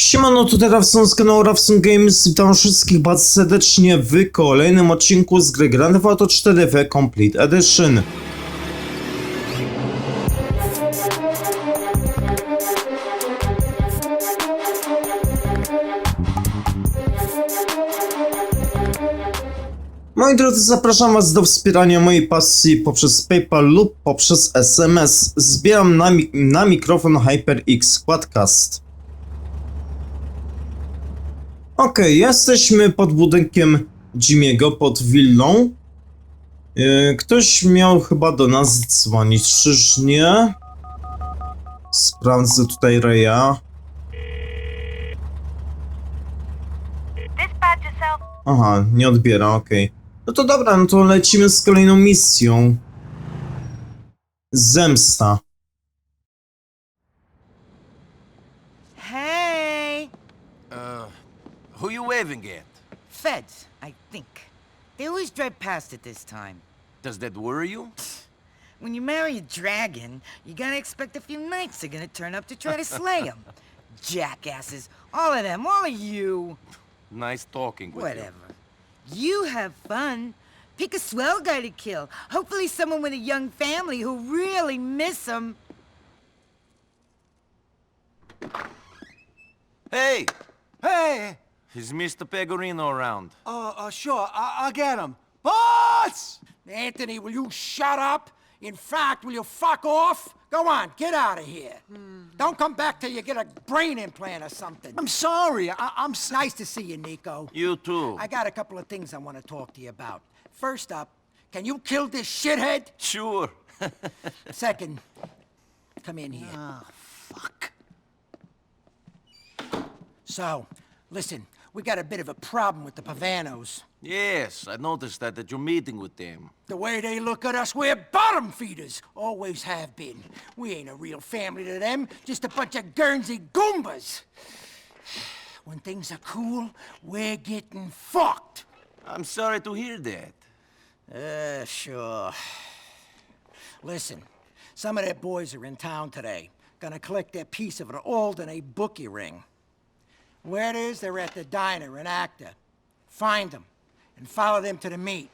Siemano, tutaj Rawson z kanału Rawson Games. Witam wszystkich bardzo serdecznie w kolejnym odcinku z gry Grand Theft Auto 4 w Complete Edition. Moi drodzy, zapraszam Was do wspierania mojej pasji poprzez PayPal lub poprzez SMS. Zbieram na, mi na mikrofon HyperX Quadcast. Okej, jesteśmy pod budynkiem Jimiego, pod willą. Yy, ktoś miał chyba do nas dzwonić, czyż nie? Sprawdzę tutaj yourself. Aha, nie odbiera, okej. No to dobra, no to lecimy z kolejną misją. Zemsta. Waving at? Feds, I think. They always drive past it this time. Does that worry you? When you marry a dragon, you gotta expect a few knights are gonna turn up to try to slay him. Jackasses. All of them, all of you. Nice talking with Whatever. You have fun. Pick a swell guy to kill. Hopefully someone with a young family who really miss him. Hey! Hey! Is Mr. Pegorino around? Uh, uh, sure, I- I'll get him. Boss! Anthony, will you shut up? In fact, will you fuck off? Go on, get out of here. Don't come back till you get a brain implant or something. I'm sorry. I- I'm s- nice to see you, Nico. You too. I got a couple of things I want to talk to you about. First up, can you kill this shithead? Sure. Second, come in here. Ah, fuck. So, listen, we got a bit of a problem with the Pavanos. yes, I noticed that at your meeting with them. The way they look at us, we're bottom feeders. Always have been. We ain't a real family to them, just a bunch of Guernsey Goombas. When things are cool, we're getting fucked. I'm sorry to hear that. Uh, sure. Listen, some of their boys are in town today. Gonna collect their piece of an Alderney bookie ring. Where it is, they're at the diner in Acta. Find them and follow them to the meet.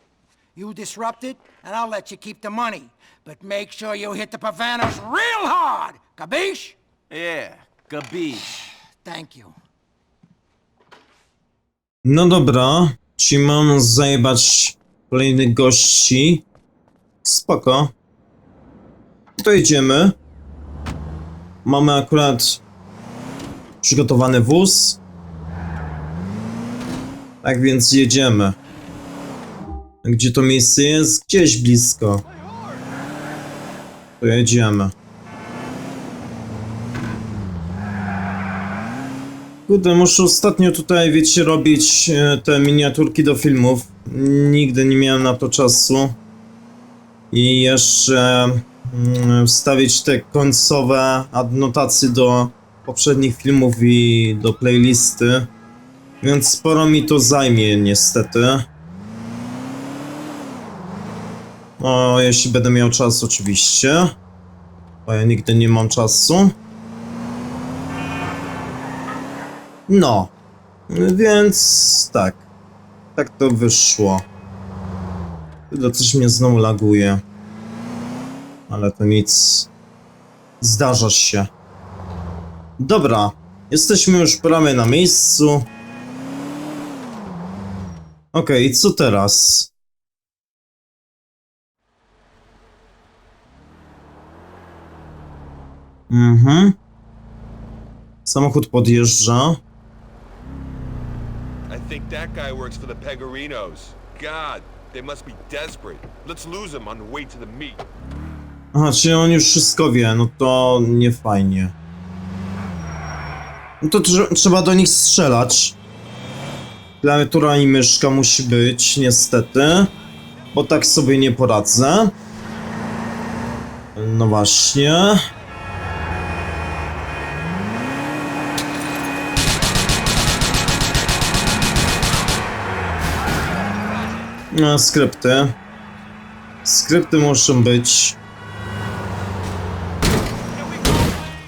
You disrupt it, and I'll let you keep the money. But make sure you hit the Pavanos real hard! Capiche? Yeah, capiche. Thank you. No dobra, ci mam zajebać kolejnych gości. Spoko. To jedziemy. Mamy akurat przygotowany wóz. Tak więc jedziemy. Gdzie to miejsce jest? Gdzieś blisko. To jedziemy. Kurde, muszę ostatnio tutaj, wiecie, robić e, te miniaturki do filmów. Nigdy nie miałem na to czasu. I jeszcze mm, wstawić te końcowe adnotacje do poprzednich filmów i do playlisty. Więc sporo mi to zajmie, niestety. O, jeśli będę miał czas, oczywiście. Bo ja nigdy nie mam czasu. No, więc tak. Tak to wyszło. Chyba coś mnie znowu laguje. Ale to nic. Zdarza się. Dobra, jesteśmy już prawie na miejscu. Okej, co teraz? Mhm. Samochód podjeżdża. I think that guy works for the Pegorinos. God, they must be desperate. Let's lose him on the way to the meet. Aha, czyli on już wszystko wie, no to nie fajnie. No to trze- trzeba do nich strzelać. Klawiatura i myszka musi być, niestety. Bo tak sobie nie poradzę. No właśnie. No, skrypty. Skrypty muszą być.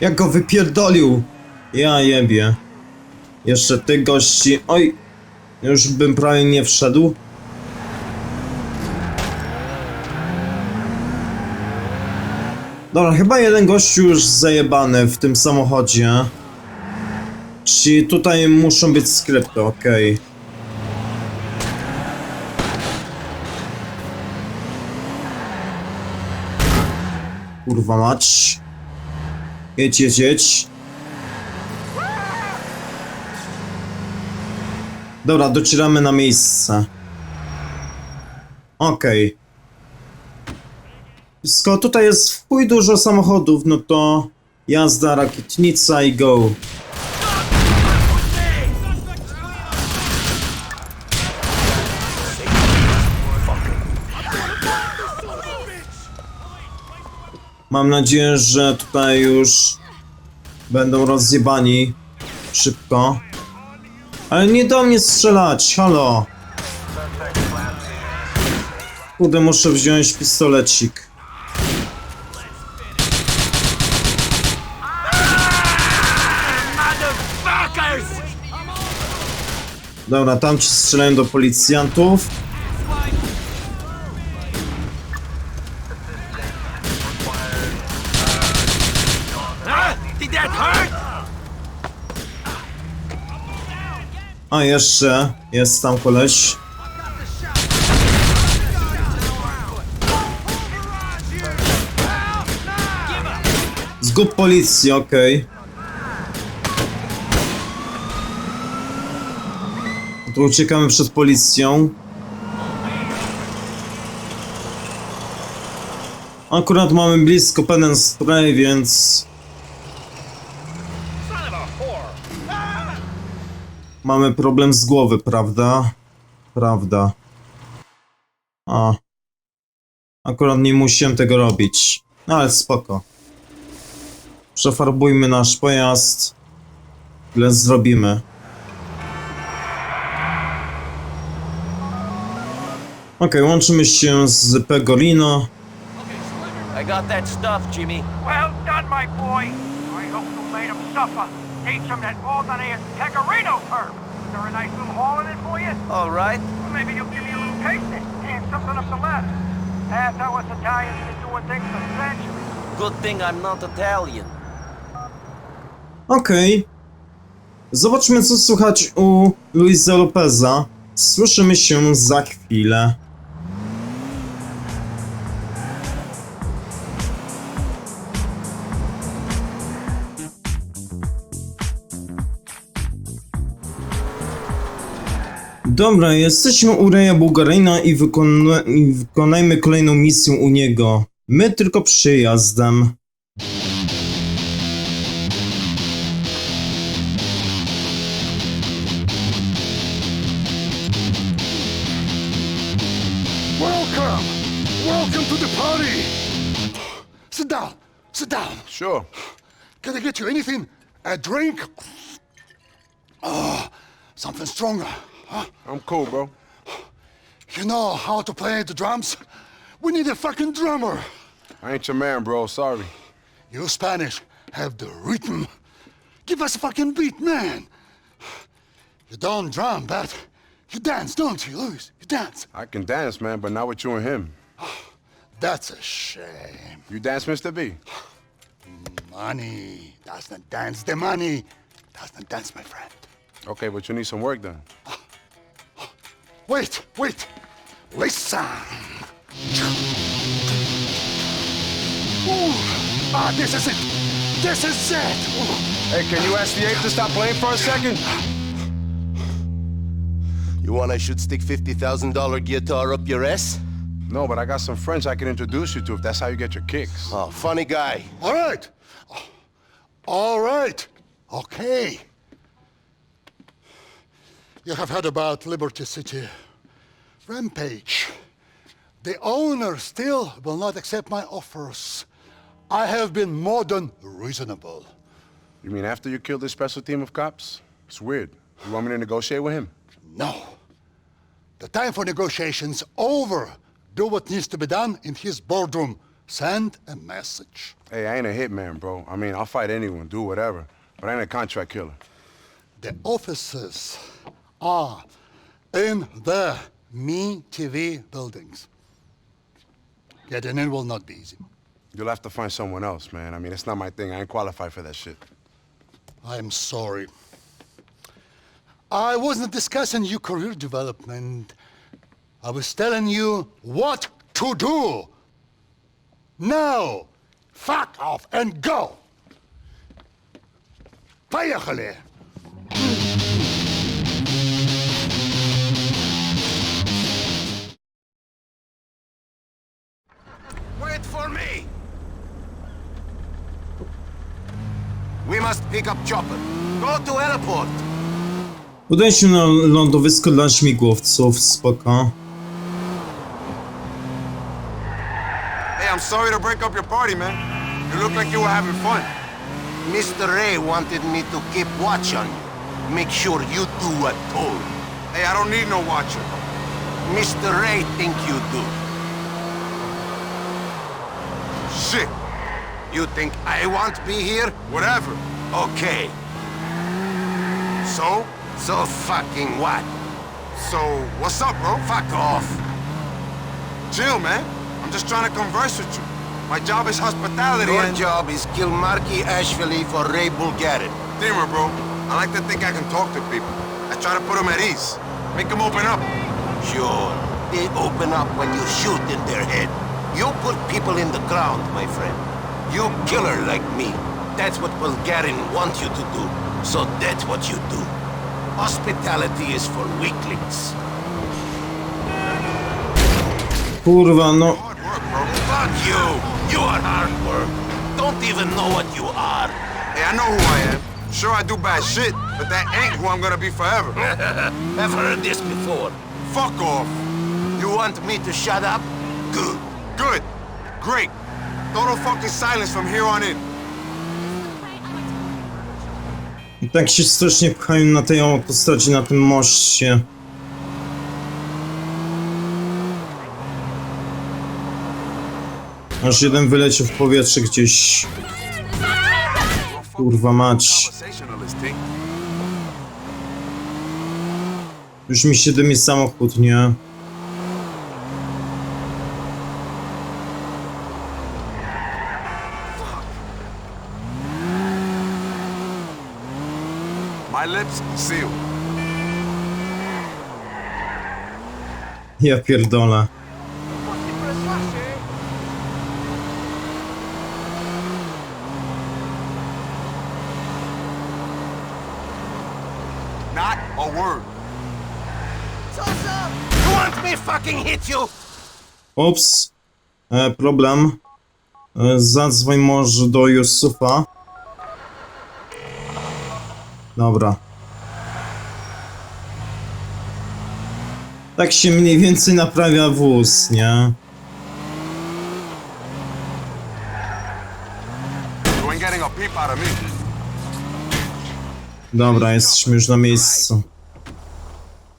Jak go wypierdolił! Ja jebie. Jeszcze tych gości. Oj! Już bym prawie nie wszedł. Dobra, chyba jeden gościu już zajebany w tym samochodzie. Czyli tutaj muszą być skrypty, okej. Kurwa mać. Jedź, jedź, jedź. Dobra, docieramy na miejsce. Okej. Skoro tutaj jest w chuj dużo samochodów, no to jazda, rakietnica i go. Mam nadzieję, że tutaj już będą rozjebani szybko. Ale nie do mnie strzelać, halo! Kurde, muszę wziąć pistolecik. Dobra, tam ci strzelają do policjantów. Did that hurt? A jeszcze jest tam koleś. Zgub policji, okej. Tu uciekamy przed policją. Akurat mamy blisko pen and spray, więc Mamy problem z głowy, prawda? Prawda. A. Akurat nie musiałem tego robić. No ale spoko. Przefarbujmy nasz pojazd. Ile zrobimy. Okej, łączymy się z Pegorino. I got that stuff, Jimmy. Well done, my boy. I hope you made him suffer. Teach him that Alderney is Pecorino term. Is there a nice little haul in it for you? All right. Well, maybe you'll give me a little tasting and something up the ladder. That's how us Italians been doing things for centuries. Good thing I'm not Italian. Okej. Zobaczmy, co słychać u Luisa Lopeza. Słyszymy się za chwilę. Dobra, jesteśmy u Reja Bułgaryna i, wykona i wykonajmy kolejną misję u niego. My tylko przyjazdem. Welcome! Welcome to the party! Sit down, sit down. Sure. Can I get you anything? A drink? Oh, something stronger. Huh? I'm cool, bro. You know how to play the drums? We need a fucking drummer. I ain't your man, bro. Sorry. You Spanish have the rhythm. Give us a fucking beat, man. You don't drum, but you dance, don't you, Luis? You dance. I can dance, man, but not with you and him. That's a shame. You dance, Mr. B? Money doesn't dance. The money doesn't dance, my friend. Okay, but you need some work done. Ah. Wait, wait. Listen. Ooh. Ah, this is it. This is it. Ooh. Hey, can you ask the ape to stop playing for a second? You want I should stick $50,000 guitar up your ass? No, but I got some friends I can introduce you to if that's how you get your kicks. Oh, funny guy. All right. All right. Okay. You have heard about Liberty City. Rampage. The owner still will not accept my offers. I have been more than reasonable. You mean after you killed this special team of cops? It's weird. You want me to negotiate with him? No. The time for negotiations over. Do what needs to be done in his boardroom. Send a message. Hey, I ain't a hitman, bro. I mean, I'll fight anyone, do whatever. But I ain't a contract killer. The offices are in the Me TV buildings. Getting in will not be easy. You'll have to find someone else, man. I mean, it's not my thing. I ain't qualified for that shit. I'm sorry. I wasn't discussing your career development. I was telling you what to do. Now, fuck off and go. Поехали. Must pick up chopper. Go to airport. Udaje się na lądowisko dla śmigłowców, spoko. Hey, I'm sorry to break up your party, man. You look like you were having fun. Mr. Ray wanted me to keep watch on you. Make sure you do what told. Hey, I don't need no watcher. Mr. Ray think you do. Shit. You think I won't be here? Whatever. Okay. So? So fucking what? So, what's up, bro? Fuck off. Chill, man. I'm just trying to converse with you. My job is hospitality Your and... job is kill Marky Ashvili for Ray Bulgarin. Dimmer, bro. I like to think I can talk to people. I try to put them at ease. Make them open up. Sure. They open up when you shoot in their head. You put people in the ground, my friend. You killer like me. That's what Bulgarin wants you to do. So that's what you do. Hospitality is for weaklings. Kurwa, no. Hard work, bro. Fuck you! You are hard work. Don't even know what you are. Hey, I know who I am. Sure, I do bad shit, but that ain't who I'm gonna be forever. I've heard this before. Fuck off. You want me to shut up? Good. Good. Great. Total fucking silence from here on in. Tak się strasznie pchają na tej autostradzie, na tym moście. Aż jeden wyleciał w powietrze gdzieś. Kurwa mać. Już mi się dymi samochód, nie? Lips sealed. Ja pierdolę. Not a word. You want me fucking hit you? Ups. E, problem. E, zadzwoń może do Yusufa. Dobra. Tak się mniej więcej naprawia wóz, nie? Dobra, jesteśmy już na miejscu.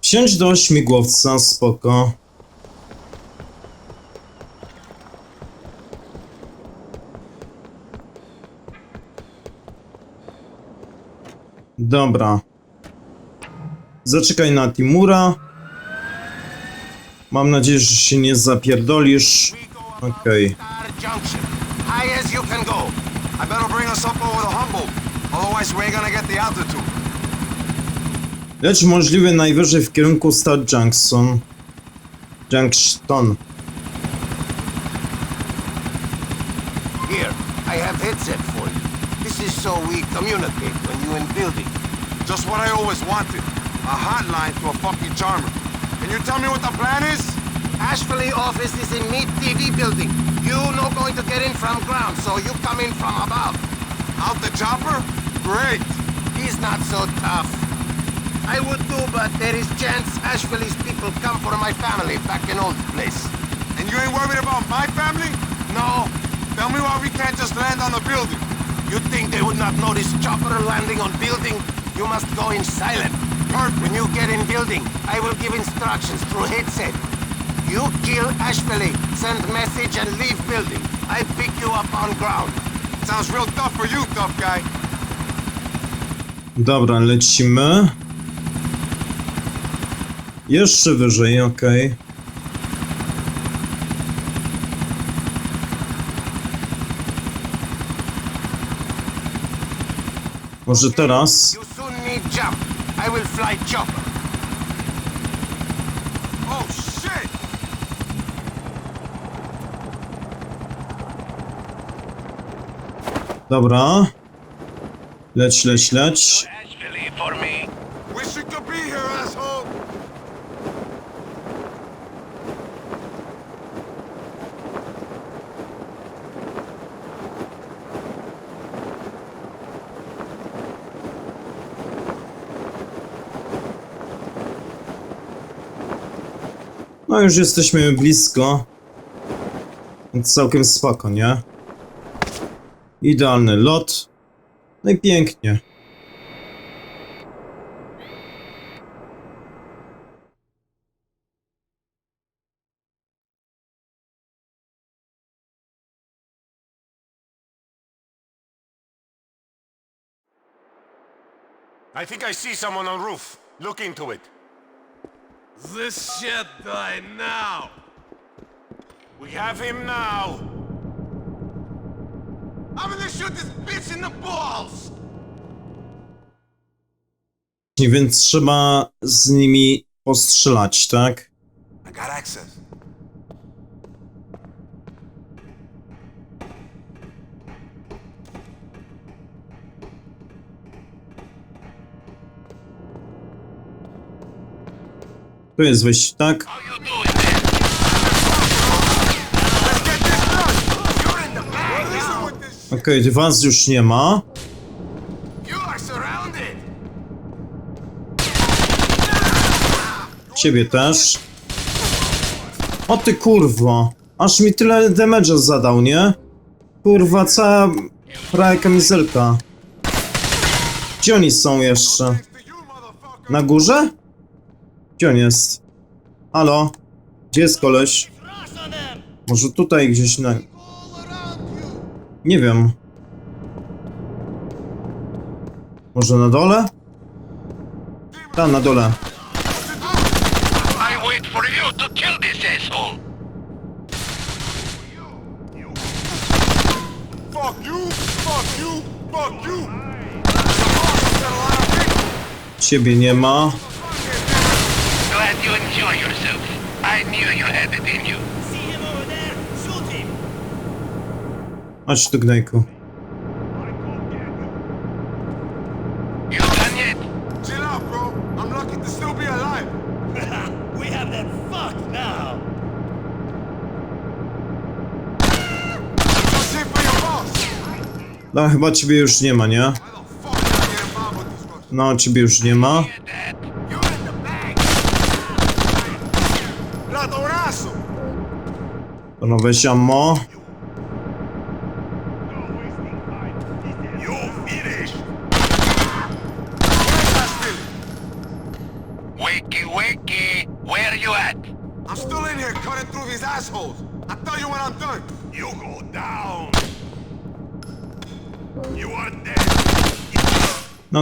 Wsiądź do śmigłowca, spoko. Dobra. Zaczekaj na Timura. Mam nadzieję, że się nie zapierdolisz. Okej. Lecz możliwie najwyżej w kierunku Star Junction. Junction. Here, I have headset for you. This is so we communicate when you in building. Just what I always wanted. A hotline to a fucking charmer. Can you tell me what the plan is? Ashvili office is in Meat TV building. You no going to get in from ground, so you come in from above. Out the chopper? Great. He's not so tough. I would do, but there is chance Ashvili's people come for my family back in old place. And you ain't worried about my family? No, Tell me why we can't just land on the building. you think they would not notice chopper landing on building? You must go in silent. Perfect. When you get in building, I will give instructions through headset. You kill Ashvili, send message and leave building. I pick you up on ground. Sounds real tough for you, tough guy. Dobra, lecimy. Jeszcze wyżej, okej. Może teraz? I will fly chopper. Oh! Dobra. Leć, leć, leć. Wish you could be here, asshole! No już jesteśmy blisko. Więc całkiem spoko, nie? Idealny lot. No i pięknie. I think I see someone on roof. Look into it. This shit die now. We have him now. I'm gonna shoot this bitch in the balls. Więc trzeba z nimi postrzelać, tak? I got access. Tu jest wejście, tak? Okej, was już nie ma. Ciebie też. O ty kurwo. Aż mi tyle damage'a zadał, nie? Kurwa, cała prawie kamizelka. Gdzie oni są jeszcze? Na górze? Gdzie on jest? Halo? Gdzie jest koleś? Może tutaj gdzieś na... Nie wiem. Może na dole? Tam, na dole. I wait for you to kill this asshole. Fuck you. Fuck you. Fuck you. Ciebie nie ma. Glad you enjoy yourself. I knew you had it in you. Chodź tu, gnojku. You done yet? Chill out, bro. I'm lucky to still be alive. We have that fuck now. Just hit for your boss. No, chyba ciebie już nie ma, nie? Why the fuck did I get involved with these Russians? No, ciebie już nie ma. You're in the bag.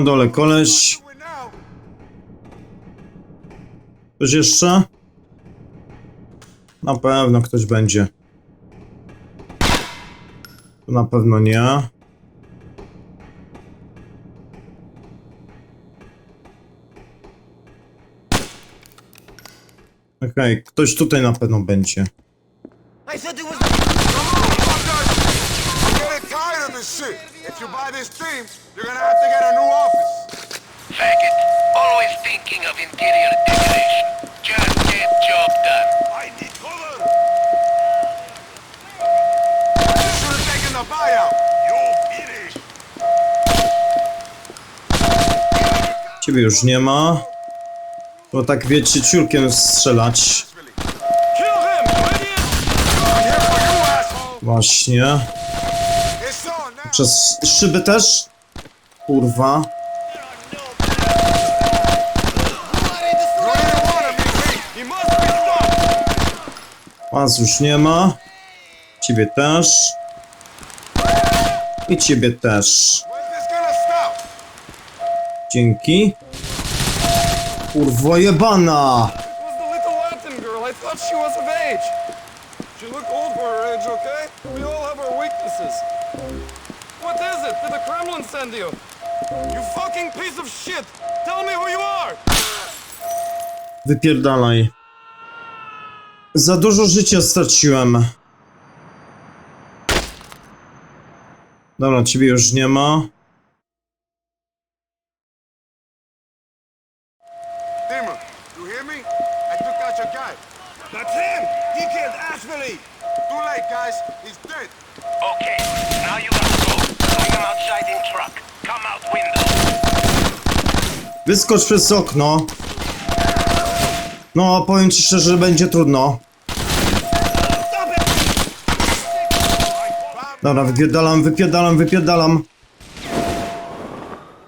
Dole koleś. Ktoś jeszcze? Na pewno ktoś będzie. Tu na pewno nie. Okej, ktoś tutaj na pewno będzie. I it was I'm getting tired of this shit. If you buy this team, you're gonna have to get a new office. faggot. Always thinking of interior decoration. Just get job done. I need cover. You should have taken the buyout. You. Ciebie już nie ma. Bo tak wiecie, ciurkiem strzelać. Kill Przez szyby też? Kurwa. Was już nie ma. Ciebie też. I ciebie też. Dzięki. Kurwa jebana! she was of age. She looked old for her age, okay? We all have our weaknesses. What is it? Did the Kremlin send you? You fucking piece of shit! Tell me who you are! Wypierdalaj. Za dużo życia straciłem. Dobra, ciebie już nie ma. Dimmer, you hear me? I took out your guy. That's him! He killed Ashvili! Too late, guys. He's dead. Okay, now you Wyskocz przez okno. No, powiem ci szczerze, że będzie trudno. Dobra, wypierdalam, wypierdalam, wypierdalam.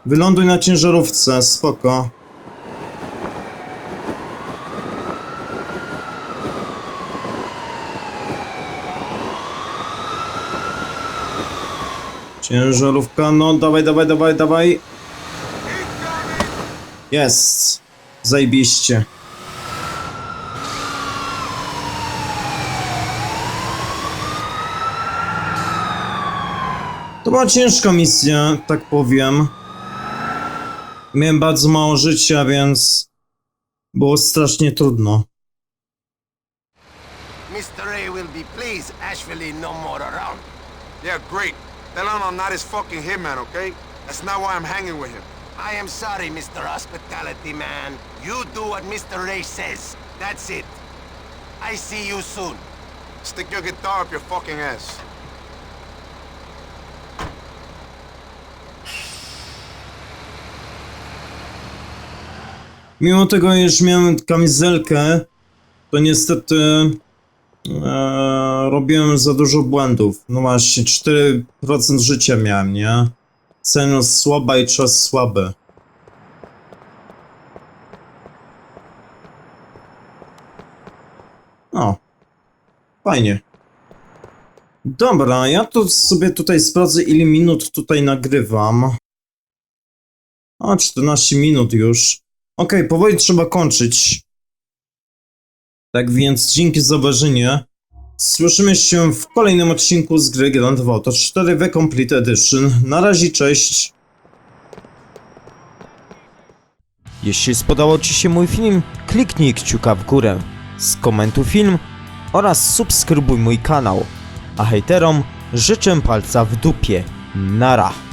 Wyląduj na ciężarówce, spoko. Ciężarówka, no dawaj, dawaj, dawaj, dawaj. Jest. Zajebiście. To była ciężka misja, tak powiem. Miałem bardzo mało życia, więc było strasznie trudno. Mr. Ray will be pleased Ashvili no more around. Yeah, great. Tell him I'm not his fucking hitman, okay? That's not why I'm hanging with him. I am sorry, Mr. Hospitality Man. You do what Mr. Ray says. That's it. I see you soon. Stick your guitar up your fucking ass. Mimo tego, iż miałem kamizelkę, to niestety e, robiłem za dużo błędów. No właśnie, 4% życia miałem, nie? Cena słaba i czas słaby. O, fajnie. Dobra, ja to sobie tutaj sprawdzę, ile minut tutaj nagrywam. A, 14 minut już. Okej, powoli trzeba kończyć. Tak więc dzięki za obejrzenie. Słyszymy się w kolejnym odcinku z gry Grand Theft Auto 4 The Complete Edition. Na razie, cześć. Jeśli spodobał Ci się mój film, kliknij kciuka w górę, skomentuj film oraz subskrybuj mój kanał. A hejterom życzę palca w dupie. Nara.